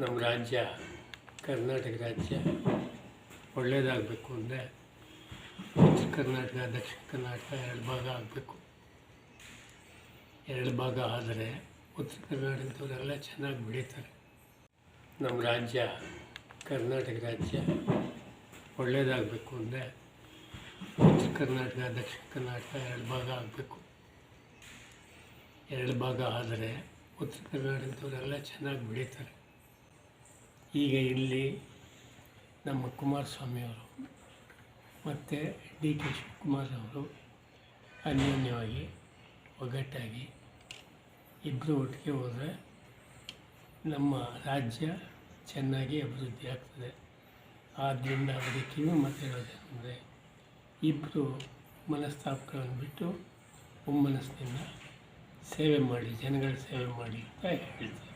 ನಮ್ಮ ರಾಜ್ಯ, ಕರ್ನಾಟಕ ರಾಜ್ಯ ಒಳ್ಳೆಯದಾಗಬೇಕು ಅಂದರೆ ಉತ್ತರ ಕರ್ನಾಟಕ, ದಕ್ಷಿಣ ಕರ್ನಾಟಕ ಎರಡು ಭಾಗ ಆಗಬೇಕು. ಎರಡು ಭಾಗ ಆದರೆ ಉತ್ತರ ಕರ್ನಾಟಕದವರೆಲ್ಲ ಚೆನ್ನಾಗಿ ಬೆಳೀತಾರೆ. ನಮ್ಮ ರಾಜ್ಯ, ಕರ್ನಾಟಕ ರಾಜ್ಯ ಒಳ್ಳೆಯದಾಗಬೇಕು ಅಂದರೆ ಉತ್ತರ ಕರ್ನಾಟಕ, ದಕ್ಷಿಣ ಕರ್ನಾಟಕ ಎರಡು ಭಾಗ ಆಗಬೇಕು. ಎರಡು ಭಾಗ ಆದರೆ ಉತ್ತರ ಕರ್ನಾಟಕದವರೆಲ್ಲ ಚೆನ್ನಾಗಿ ಬೆಳೀತಾರೆ. ಈಗ ಇಲ್ಲಿ ನಮ್ಮ ಕುಮಾರಸ್ವಾಮಿಯವರು ಮತ್ತು ಡಿ ಕೆ ಶಿವಕುಮಾರ್ ಅವರು ಅನ್ಯೋನ್ಯವಾಗಿ ಒಗ್ಗಟ್ಟಾಗಿ ಇಬ್ಬರು ಒಟ್ಟಿಗೆ ಹೋದರೆ ನಮ್ಮ ರಾಜ್ಯ ಚೆನ್ನಾಗಿ ಅಭಿವೃದ್ಧಿ ಆಗ್ತದೆ. ಆದ್ದರಿಂದ ಅವರಿಗೆ ಮತ್ತೆ ಮಾತಾಡೋದೇನೆಂದರೆ ಇಬ್ಬರು ಮನಸ್ತಾಪಗಳನ್ನು ಬಿಟ್ಟು ಒಮ್ಮನಸ್ಸಿನಿಂದ ಸೇವೆ ಮಾಡಿ, ಜನಗಳ ಸೇವೆ ಮಾಡಿ ಅಂತ ಹೇಳ್ತಾರೆ.